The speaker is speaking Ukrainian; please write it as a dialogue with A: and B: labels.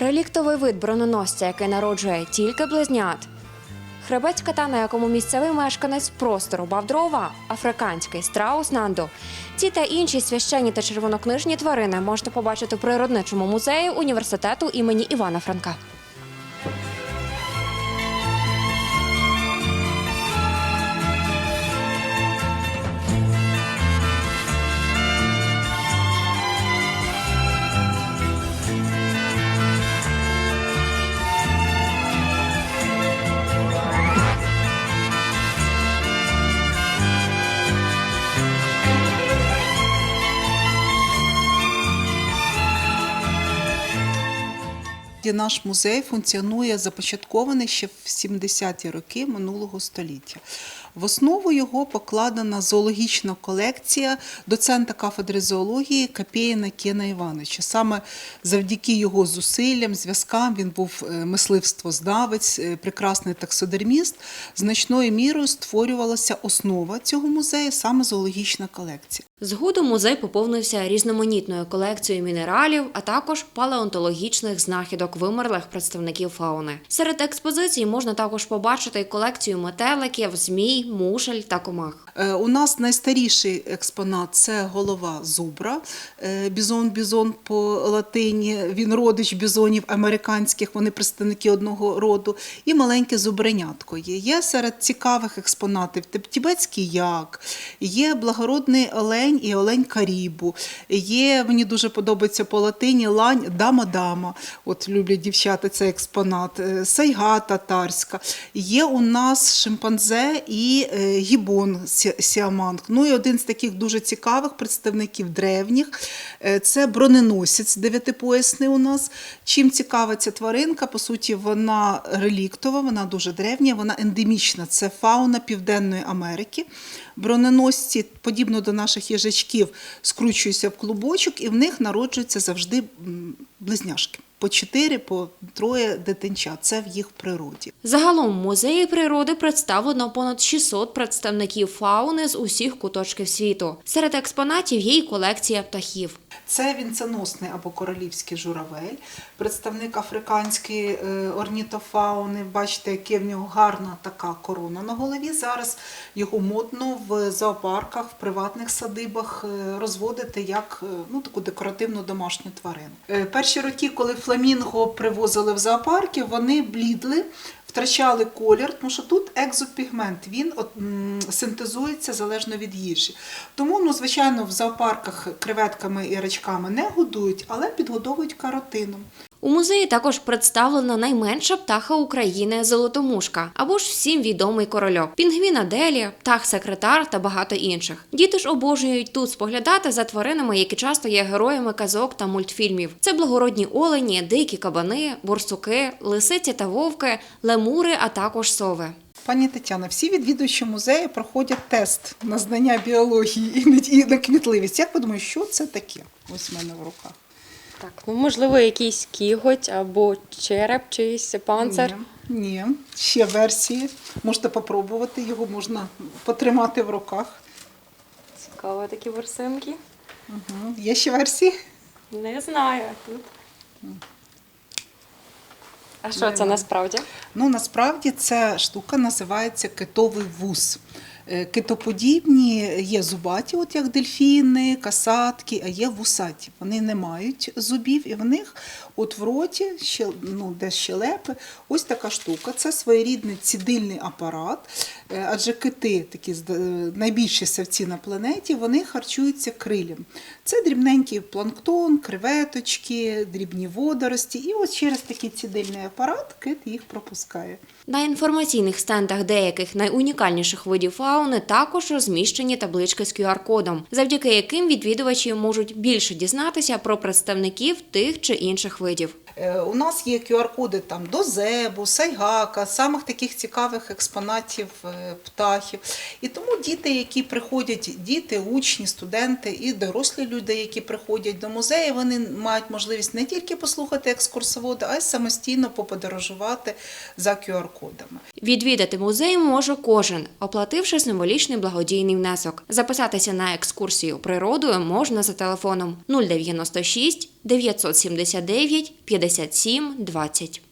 A: Реліктовий вид броненосця, який народжує тільки близнят. Хребець кота, на якому місцевий мешканець просто рубав дрова, африканський страус нанду. Ці та інші священні та червонокнижні тварини можете побачити в природничому музеї університету імені Івана Франка.
B: І Наш музей функціонує започаткований ще в 70-ті роки минулого століття. В основу його покладена зоологічна колекція доцента кафедри зоології Капєїна Кена Івановича. Саме завдяки його зусиллям, зв'язкам він був е, мисливствознавець, е, прекрасний таксодерміст. Значною мірою створювалася основа цього музею, саме зоологічна колекція.
A: Згодом музей поповнився різноманітною колекцією мінералів, а також палеонтологічних знахідок вимерлих представників фауни. Серед експозицій можна також побачити колекцію метеликів, змій, мушель та комах.
B: Е, У нас найстаріший експонат це голова зубра. Е, Бізон бізон по латині. Він родич бізонів американських, вони представники одного роду. І маленьке зубренятко є. Є серед цікавих експонатів тиб- тібетський як, є благородний олень і олень Карібу. Є, мені дуже подобається по латині лань дама-дама. От люблять дівчата цей експонат. Е, Сайга татарська. Є у нас шимпанзе і е, гібон сіаманг. Ну і один з таких дуже цікавих представників древніх е, це броненосець дев'ятипоясний у нас. Чим цікава ця тваринка? По суті, вона реліктова, вона дуже древня, вона ендемічна. Це фауна Південної Америки. Броненосці, подібно до наших їжачків, скручуються в клубочок, і в них народжується завжди близняшки. По чотири, по троє дитинчат. Це в їх природі.
A: Загалом в музеї природи представлено понад 600 представників фауни з усіх куточків світу. Серед експонатів є й колекція птахів.
B: Це вінценосний або королівський журавель, представник африканської е, орнітофауни. Бачите, яка в нього гарна така корона на голові. Зараз його модно в зоопарках, в приватних садибах е, розводити як е, ну, таку декоративну домашню тварину. Перші роки, коли фламінго привозили в зоопарки, вони блідли. Втрачали колір, тому що тут екзопігмент, він синтезується залежно від їжі. Тому, ну, звичайно, в зоопарках креветками і рачками не годують, але підгодовують каротином.
A: У музеї також представлена найменша птаха України золотомушка, або ж всім відомий корольок, пінгвін Аделі, птах-секретар та багато інших. Діти ж обожнюють тут споглядати за тваринами, які часто є героями казок та мультфільмів. Це благородні олені, дикі кабани, борсуки, лисиці та вовки, лемури, а також сови.
B: Пані Тетяна, всі відвідувачі музею проходять тест на знання біології і на кмітливість. Як ви думаєте, що це таке? Ось в мене в руках.
C: Так, ну можливо, якийсь кіготь або череп, чийсь панцир.
B: Ні, ні, ще версії. Можете попробувати, його можна потримати в руках.
C: Цікаво такі ворсинки.
B: Угу. Є ще версії?
C: Не знаю. Тут. А що це насправді?
B: Ну, насправді ця штука називається китовий вуз. Е, Китоподібні є зубаті, от як дельфіни, касатки, а є вусаті. Вони не мають зубів, і в них от в роті, ну, де щелепи, ось така штука. Це своєрідний цідильний апарат, Е, адже кити, такі е, найбільші савці на планеті, вони харчуються крилям. Це дрібненький планктон, креветочки, дрібні водорості. І ось через такий цідильний апарат кит їх пропускає.
A: На інформаційних стендах деяких найунікальніших видів фауни також розміщені таблички з QR-кодом, завдяки яким відвідувачі можуть більше дізнатися про представників тих чи інших видів.
B: Е, У нас є QR-коди там до зебу, сайгака, самих таких цікавих експонатів е, птахів. І тому діти, які приходять, діти, учні, студенти і дорослі люди, які приходять до музею, вони мають можливість не тільки послухати екскурсовода, а й самостійно поподорожувати за QR-кодами.
A: Відвідати музей може кожен, оплативши символічний благодійний внесок. Записатися на екскурсію природою можна за телефоном 096 979 57 20.